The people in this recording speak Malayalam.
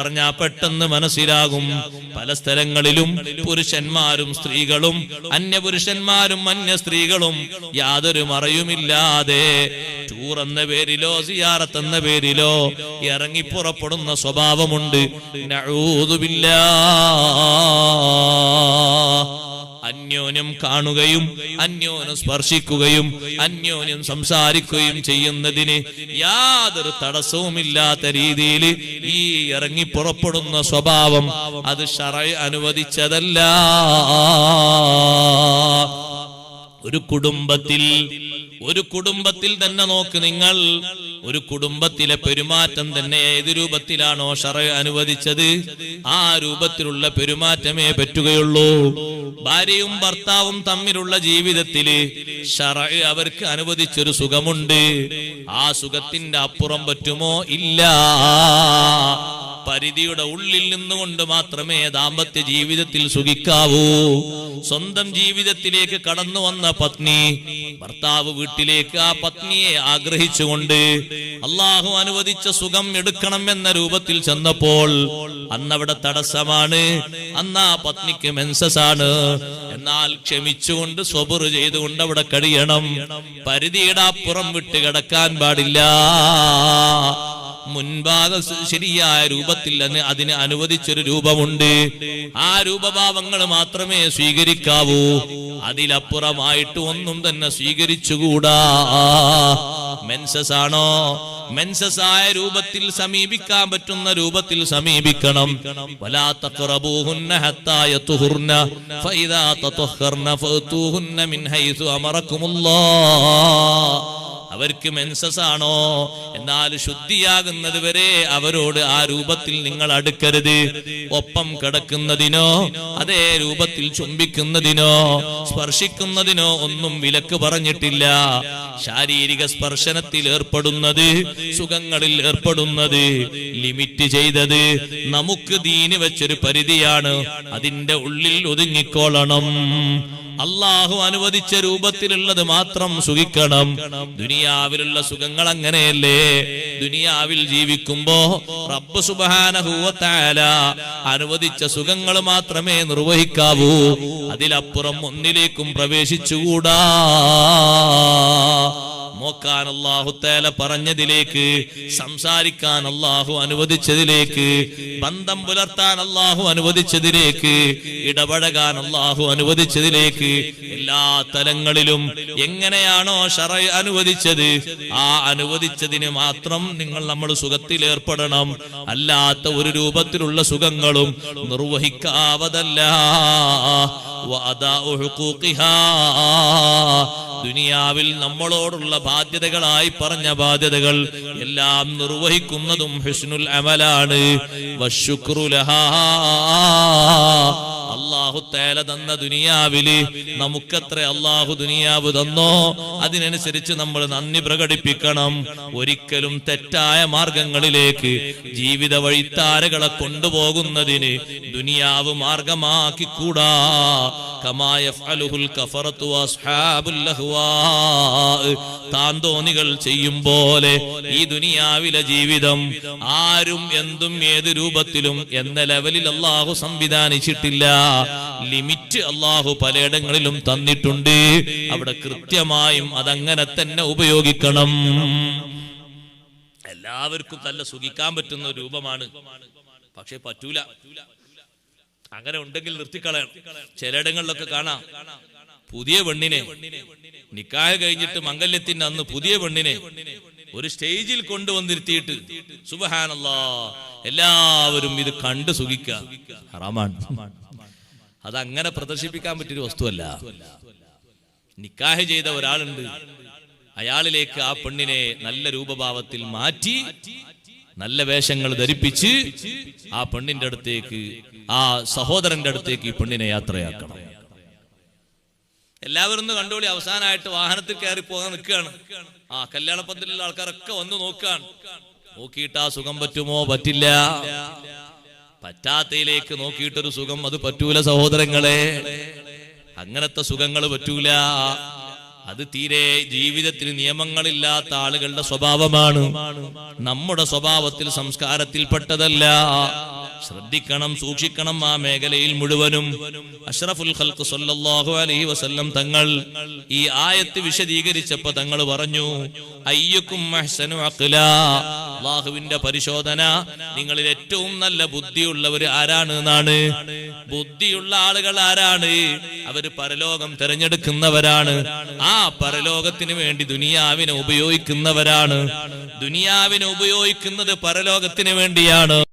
പറഞ്ഞാ പെട്ടെന്ന് മനസ്സിലാകും. പല സ്ഥലങ്ങളിലും പുരുഷന്മാരും സ്ത്രീകളും അന്യപുരുഷന്മാരും അന്യ സ്ത്രീകളും യാതൊരു മറയുമില്ലാതെ ടൂർ എന്ന പേരിലോ സിയാറത്ത് എന്ന പേരിലോ ഇറങ്ങി പുറപ്പെടുന്ന സ്വഭാവമുണ്ട്. നഊദുബില്ലാ. അന്യോന്യം കാണുകയും അന്യോന്യം സ്പർശിക്കുകയും അന്യോന്യം സംസാരിക്കുകയും ചെയ്യുന്നതിന് യാതൊരു തടസ്സവുമില്ലാത്ത രീതിയിൽ ഈ ഇറങ്ങി പുറപ്പെടുന്ന സ്വഭാവം അത് ഷറ അനുവദിച്ചതല്ല. ഒരു കുടുംബത്തിൽ ഒരു കുടുംബത്തിൽ തന്നെ നോക്ക് നിങ്ങൾ. ഒരു കുടുംബത്തിലെ പെരുമാറ്റം തന്നെ ഏത് രൂപത്തിലാണോ ഷറ അനുവദിച്ചത്? ആ രൂപത്തിലുള്ള പെരുമാറ്റമേ പറ്റുകയുള്ളൂ. ഭാര്യയും ഭർത്താവും തമ്മിലുള്ള ജീവിതത്തിൽ ഷറ അവർക്ക് അനുവദിച്ചൊരു സുഖമുണ്ട്. ആ സുഖത്തിന്റെ അപ്പുറം പറ്റുമോ? ഇല്ല. പരിധിയുടെ ഉള്ളിൽ നിന്നുകൊണ്ട് മാത്രമേ ദാമ്പത്യ ജീവിതത്തിൽ സുഖിക്കാവൂ. സ്വന്തം ജീവിതത്തിലേക്ക് കടന്നു വന്ന പത്നി ഭർത്താവ് വീട്ടിലേക്ക് ആ പത്നിയെ ആഗ്രഹിച്ചുകൊണ്ട് അള്ളാഹു അനുവദിച്ച സുഖം എടുക്കണം എന്ന രൂപത്തിൽ ചെന്നപ്പോൾ അന്നവിടെ തടസ്സമാണ്. അന്ന് ആ പത്നിക്ക് മെൻസസ് ആണ് എന്നാൽ ക്ഷമിച്ചുകൊണ്ട് സ്വബുർ ചെയ്തുകൊണ്ട് അവിടെ കഴിയണം. പരിധിയുടെ അപ്പുറം വിട്ട് കിടക്കാൻ പാടില്ല. മുൻഭാഗ ശരിയായ രൂപത്തിൽ അതിന് അനുവദിച്ചൊരു രൂപമുണ്ട്. ആ രൂപഭാവങ്ങൾ മാത്രമേ സ്വീകരിക്കാവൂ. അതിലപ്പുറമായിട്ട് ഒന്നും തന്നെ സ്വീകരിച്ചുകൂടാ. മെൻസസ് ആണോ? മെൻസസ് ആയ രൂപത്തിൽ സമീപിക്കാൻ പറ്റുന്ന രൂപത്തിൽ സമീപിക്കണം. ഫഅതൂഹുന്ന മിൻ അവർക്ക് മെൻസസ് ആണോ? എന്നാൽ ശുദ്ധിയാകുന്നത് വരെ അവരോട് ആ രൂപത്തിൽ നിങ്ങൾ അടുക്കരുത്. ഒപ്പം കിടക്കുന്നതിനോ അതേ രൂപത്തിൽ ചുംബിക്കുന്നതിനോ സ്പർശിക്കുന്നതിനോ ഒന്നും വിലക്ക് പറഞ്ഞിട്ടില്ല. ശാരീരിക സ്പർശനത്തിൽ ഏർപ്പെടുന്നത് സുഖങ്ങളിൽ ഏർപ്പെടുന്നത് ലിമിറ്റ് ചെയ്തത് നമുക്ക് ദീന് വെച്ചൊരു പരിധിയാണ്. അതിന്റെ ഉള്ളിൽ ഒതുങ്ങിക്കോളണം അള്ളാഹു അനുവദിച്ച രൂപത്തിലുള്ളത് മാത്രം സുഖിക്കണം. ദുനിയാവിലുള്ള സുഖങ്ങൾ അങ്ങനെയല്ലേ ദുനിയാവിൽ ജീവിക്കുമ്പോ റബ്ബ് സുബാനഹൂവത്താല അനുവദിച്ച സുഖങ്ങൾ മാത്രമേ നിർവഹിക്കാവൂ. അതിലപ്പുറം ഒന്നിലേക്കും പ്രവേശിച്ചുകൂടാ. നോക്കാൻ അള്ളാഹു തേല പറഞ്ഞതിലേക്ക് സംസാരിക്കാൻ അള്ളാഹു അനുവദിച്ചതിലേക്ക് ബന്ധം പുലർത്താൻ അള്ളാഹു അനുവദിച്ചതിലേക്ക് ഇടപഴകാൻ അള്ളാഹു അനുവദിച്ചതിലേക്ക് എല്ലാ തലങ്ങളിലും എങ്ങനെയാണോ ഷറ അനുവദിച്ചത് ആ അനുവദിച്ചതിന് മാത്രം നിങ്ങൾ നമ്മൾ സുഖത്തിൽ ഏർപ്പെടണം അല്ലാത്ത ഒരു രൂപത്തിലുള്ള സുഖങ്ങളും നിർവഹിക്കാവതല്ല. ദുനിയാവിൽ നമ്മളോടുള്ള ബാധ്യതകളായി പറഞ്ഞ ബാധ്യതകൾ എല്ലാം നിർവഹിക്കുന്നതും ഹിസ്നുൽ അമലാണ് വശുക്രു ലഹാ. അള്ളാഹു തേല തന്ന ദുനിയാവിൽ നമുക്കത്ര അള്ളാഹു ദുനിയാവ് തന്നോ അതിനനുസരിച്ച് നമ്മൾ നന്ദി പ്രകടിപ്പിക്കണം. ഒരിക്കലും തെറ്റായ മാർഗങ്ങളിലേക്ക് ജീവിത വഴിത്താരകളെ കൊണ്ടുപോകുന്നതിന് ദുനിയാവ് കമായ കഫറത്തു അസ്ഹാബുൽ ലഹ്വാ. താന്തോന്നികൾ ചെയ്യും പോലെ ഈ ദുനിയാവിലെ ജീവിതം ആരും എന്തും ഏത് രൂപത്തിലും എന്ന ലെവലിൽ അള്ളാഹു സംവിധാനിച്ചിട്ടില്ല. ലിമിറ്റ് അള്ളാഹു പലയിടങ്ങളിലും തന്നിട്ടുണ്ട്. അവിടെ കൃത്യമായും അതങ്ങനെ തന്നെ ഉപയോഗിക്കണം. എല്ലാവർക്കും നല്ല സുഖിക്കാൻ പറ്റുന്ന രൂപമാണ്. പക്ഷെ പറ്റൂല. അങ്ങനെ ഉണ്ടെങ്കിൽ നിർത്തിക്കളയണം. ചിലയിടങ്ങളിലൊക്കെ കാണാം. പുതിയ പെണ്ണിനെ. നിക്കായ കഴിഞ്ഞിട്ട് മംഗല്യത്തിന്റെ അന്ന് പുതിയ പെണ്ണിനെ ഒരു സ്റ്റേജിൽ കൊണ്ടുവന്നിരുത്തിയിട്ട് സുബഹാനല്ലാ എല്ലാവരും ഇത് കണ്ട് സുഖിക്കുക ഹറാമാണ്. അതങ്ങനെ പ്രദർശിപ്പിക്കാൻ പറ്റിയൊരു വസ്തുവല്ല. നിക്കാഹ് ചെയ്ത ഒരാളുണ്ട്. അയാളിലേക്ക് ആ പെണ്ണിനെ നല്ല രൂപഭാവത്തിൽ മാറ്റി നല്ല വേഷങ്ങൾ ധരിപ്പിച്ച് ആ പെണ്ണിന്റെ അടുത്തേക്ക് ആ സഹോദരന്റെ അടുത്തേക്ക് ഈ പെണ്ണിനെ യാത്രയാക്കണം. എല്ലാവരും ഒന്ന് കണ്ടോളി അവസാനമായിട്ട് വാഹനത്തിൽ കയറി പോകാൻ നിൽക്കുകയാണ്. ആ കല്യാണ പന്തലുള്ള ആൾക്കാരൊക്കെ വന്ന് നോക്കുകയാണ്. നോക്കിയിട്ട് ആ സുഖം പറ്റുമോ? പറ്റില്ല. പറ്റാത്തയിലേക്ക് നോക്കിയിട്ടൊരു സുഖം അത് പറ്റൂല സഹോദരങ്ങളെ. അങ്ങനത്തെ സുഖങ്ങൾ പറ്റൂല. അത് തീരെ ജീവിതത്തിൽ നിയമങ്ങളില്ലാത്ത ആളുകളുടെ സ്വഭാവമാണ്. നമ്മുടെ സ്വഭാവത്തിൽ സംസ്കാരത്തിൽപ്പെട്ടതല്ല. ശ്രദ്ധിക്കണം സൂക്ഷിക്കണം ആ മേഖലയിൽ മുഴുവനും. അഷ്റഫുൽ ഖൽക്ക് സല്ലല്ലാഹു അലൈഹി വസല്ലം തങ്ങൾ ഈ ആയത്ത് വിശദീകരിച്ചപ്പോ തങ്ങൾ പറഞ്ഞു അയ്യക്കും അഹ്സനു അഖ്ലാ. അള്ളാഹുവിന്റെ പരിശോധന നിങ്ങളിൽ ഏറ്റവും നല്ല ബുദ്ധിയുള്ളവർ ആരാണ് എന്നാണ്? ബുദ്ധിയുള്ള ആളുകൾ ആരാണ്? അവർ പരലോകം തിരഞ്ഞെടുക്കുന്നവരാണ്. ആ പരലോകത്തിന് വേണ്ടി ദുനിയാവിനെ ഉപയോഗിക്കുന്നവരാണ്. ദുനിയാവിനെ ഉപയോഗിക്കുന്നത് പരലോകത്തിന് വേണ്ടിയാണ്.